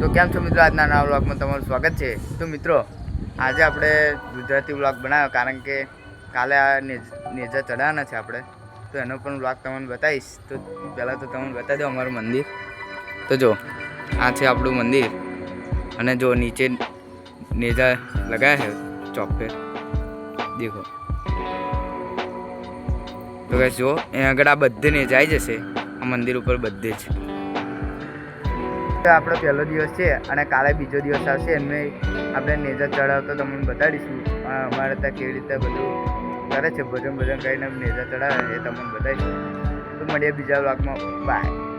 તો કેમ છો મિત્રો? આજના નવા બ્લોગમાં તમારું સ્વાગત છે. તો મિત્રો, આજે આપણે ગુજરાતી બ્લોગ બનાવ્યો કારણ કે કાલે આ નેજ- ચડાવવાના છે આપણે. તો એનો પણ બ્લોગ તમને બતાવીશ. તો પહેલાં તો તમને બતાવી દો અમારું મંદિર. તો જો, આ છે આપણું મંદિર. અને જો નીચે નેજા લગાવ્યા છે ચોક પે દેખો. તો કહે જો એ આગળ આ બધે નેજા આવી જશે. આ મંદિર ઉપર બધે જ. આપણો પહેલો દિવસ છે અને કાલે બીજો દિવસ આવશે. એમને આપણે નેજા ચડાવતો તમને બતાડીશું. અમારે ત્યાં કેવી રીતે બધું કરે છે? ભજન ભજન કરીને નેજા ચડાવે એ તમને બતાવીશું. તો મળીએ બીજા બ્લોગમાં બાય